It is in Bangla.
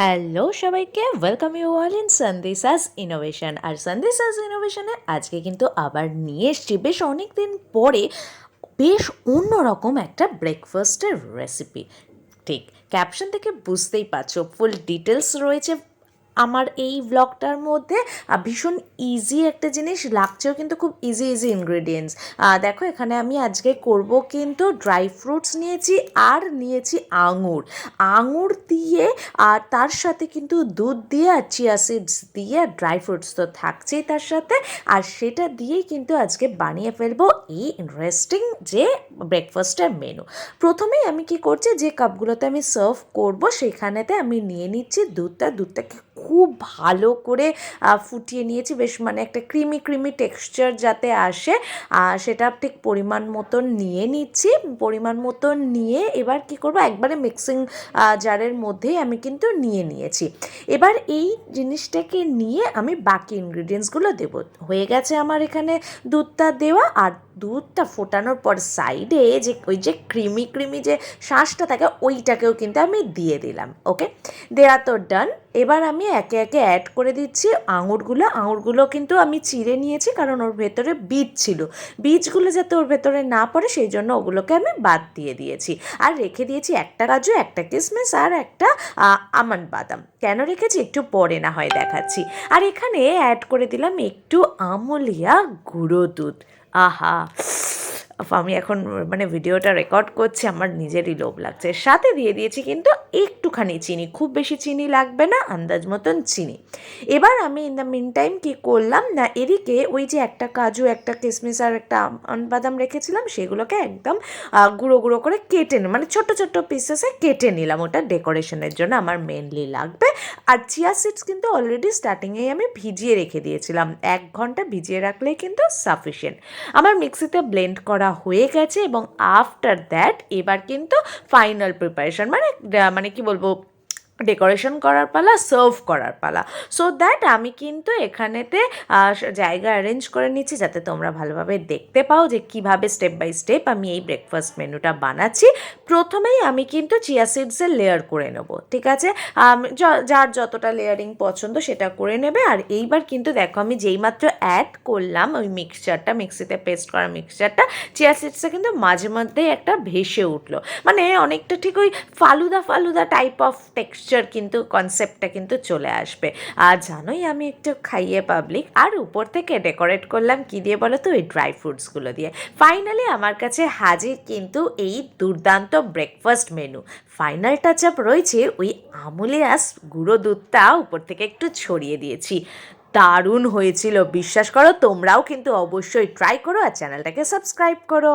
হ্যালো সবাইকে ওয়েলকাম ইউ অল ইন সন্দিসাস ইনোভেশন আর সন্দেশাস ইনোভেশনে আজকে কিন্তু আবার নিয়ে এসছি বেশ অনেক দিন পরে বেশ অন্যরকম একটা ব্রেকফাস্টের রেসিপি ঠিক ক্যাপশন থেকে বুঝতেই পারছ ফুল ডিটেলস রয়েছে আমার এই ব্লগটার মধ্যে ভীষণ ইজি একটা জিনিস, লাগছেও কিন্তু খুব ইজি ইজি ইনগ্রেডিয়েন্টস দেখো, এখানে আমি আজকে করব কিন্তু ড্রাই ফ্রুটস নিয়েছি আর নিয়েছি আঙুর। আঙুর দিয়ে আর তার সাথে কিন্তু দুধ দিয়ে আর চিয়া সিডস দিয়ে আর ড্রাই ফ্রুটস তো থাকছেই তার সাথে। আর সেটা দিয়েই কিন্তু আজকে বানিয়ে ফেলব এই ইন্টারেস্টিং যে ব্রেকফাস্টের মেনু প্রথমেই আমি কি করছি, যে কাপগুলোতে আমি সার্ভ করব, সেখানেতে আমি নিয়ে নিচ্ছি দুধটা। দুধটাকে খুব ভালো করে ফুটিয়ে নিয়েছি। বেশ মানে একটা ক্রিমি ক্রিমি টেক্সচার যাতে আসে সেটা ঠিক পরিমাণ মতন নিয়ে নিচ্ছি। পরিমাণ মতন নিয়ে এবার কি করব? একবারে মিক্সিং জারের মধ্যেই আমি কিন্তু নিয়ে নিয়েছি। এবার এই জিনিসটাকে নিয়ে আমি বাকি ইনগ্রিডিয়েন্টসগুলো দেবো। হয়ে গেছে আমার এখানে দুধটা দেওয়া। আর দুধটা ফোটানোর পর সাইডে যে, ওই যে ক্রিমি ক্রিমি যে শ্বাসটা থাকে, ওইটাকেও কিন্তু আমি দিয়ে দিলাম। ওকে? দেওয়া তো ডান এবার আমি একে একে অ্যাড করে দিচ্ছি। আঙুরগুলো আঙুরগুলো কিন্তু আমি চিড়ে নিয়েছি কারণ ওর ভেতরে বীজ ছিল। বীজগুলো যাতে ওর ভেতরে না পড়ে সেই জন্য ওগুলোকে আমি বাদ দিয়ে দিয়েছি। আর রেখে দিয়েছি একটা কাজু, একটা কিসমিস আর একটা আমন্ড বাদাম। কেন রেখেছি? একটু পরে না হয় দেখাচ্ছি। আর এখানে অ্যাড করে দিলাম একটু আমলিয়া গুঁড়ো দুধ। আহা! আমি এখন মানে ভিডিওটা রেকর্ড করছি, আমার নিজেরই লোভ লাগছে। সাথে দিয়ে দিয়েছি কিন্তু একটুখানি চিনি খুব বেশি চিনি লাগবে না আন্দাজ মতন চিনি। এবার আমি ইন দ্য মিন টাইম কী করলাম না এদিকে ওই যে একটা কাজু একটা কিশমিশ আর একটা বাদাম রেখেছিলাম সেগুলোকে একদম গুঁড়ো গুঁড়ো করে কেটে মানে ছোট ছোট পিসেসে কেটে নিলাম ওটা ডেকোরেশনের জন্য আমার মেনলি লাগবে। আর চিয়া সিডস কিন্তু অলরেডি স্টার্টিংয়েই আমি ভিজিয়ে রেখে দিয়েছিলাম এক ঘণ্টা ভিজিয়ে রাখলেই কিন্তু সাফিসিয়েন্ট আমার মিক্সিতে ব্লেন্ড করা হয়ে গেছে এবং আফটার দ্যাট এবার কিন্তু ফাইনাল প্রিপারেশন মানে আহ, মানে কি বলব ডেকোরেশন করার পালা, সার্ভ করার পালা। সো দ্যাট আমি কিন্তু এখানেতে জায়গা অ্যারেঞ্জ করে নিচ্ছি যাতে তোমরা ভালোভাবে দেখতে পাও যে কীভাবে স্টেপ বাই স্টেপ আমি এই ব্রেকফাস্ট মেনুটা বানাচ্ছি। প্রথমেই আমি কিন্তু চিয়া সিডসের লেয়ার করে নেব, ঠিক আছে? যার যতটা লেয়ারিং পছন্দ সেটা করে নেবে। আর এইবার কিন্তু দেখো আমি যেইমাত্র অ্যাড করলাম ওই মিক্সচারটা মিক্সিতে পেস্ট করা মিক্সচারটা চিয়া সিডসে কিন্তু মাঝে মধ্যেই একটা ভেসে উঠল। মানে অনেকটা ঠিক ওই falooda falooda type of texture কিন্তু কনসেপ্টটা কিন্তু চলে আসবে। আর জানোই আমি একটু খাইয়ে পাবলিক আর উপর থেকে ডেকোরেট করলাম কি দিয়ে বলো তো ওই ড্রাই ফ্রুটসগুলো দিয়ে। ফাইনালি আমার কাছে হাজির কিন্তু এই দুর্দান্ত breakfast menu final touch up রয়েছে ওই আমুলিয়াস গুঁড়ো দুধটা উপর থেকে একটু ছড়িয়ে দিয়েছি। দারুণ হয়েছিল, বিশ্বাস করো, তোমরাও কিন্তু অবশ্যই ট্রাই করো আর চ্যানেলটাকে সাবস্ক্রাইব করো।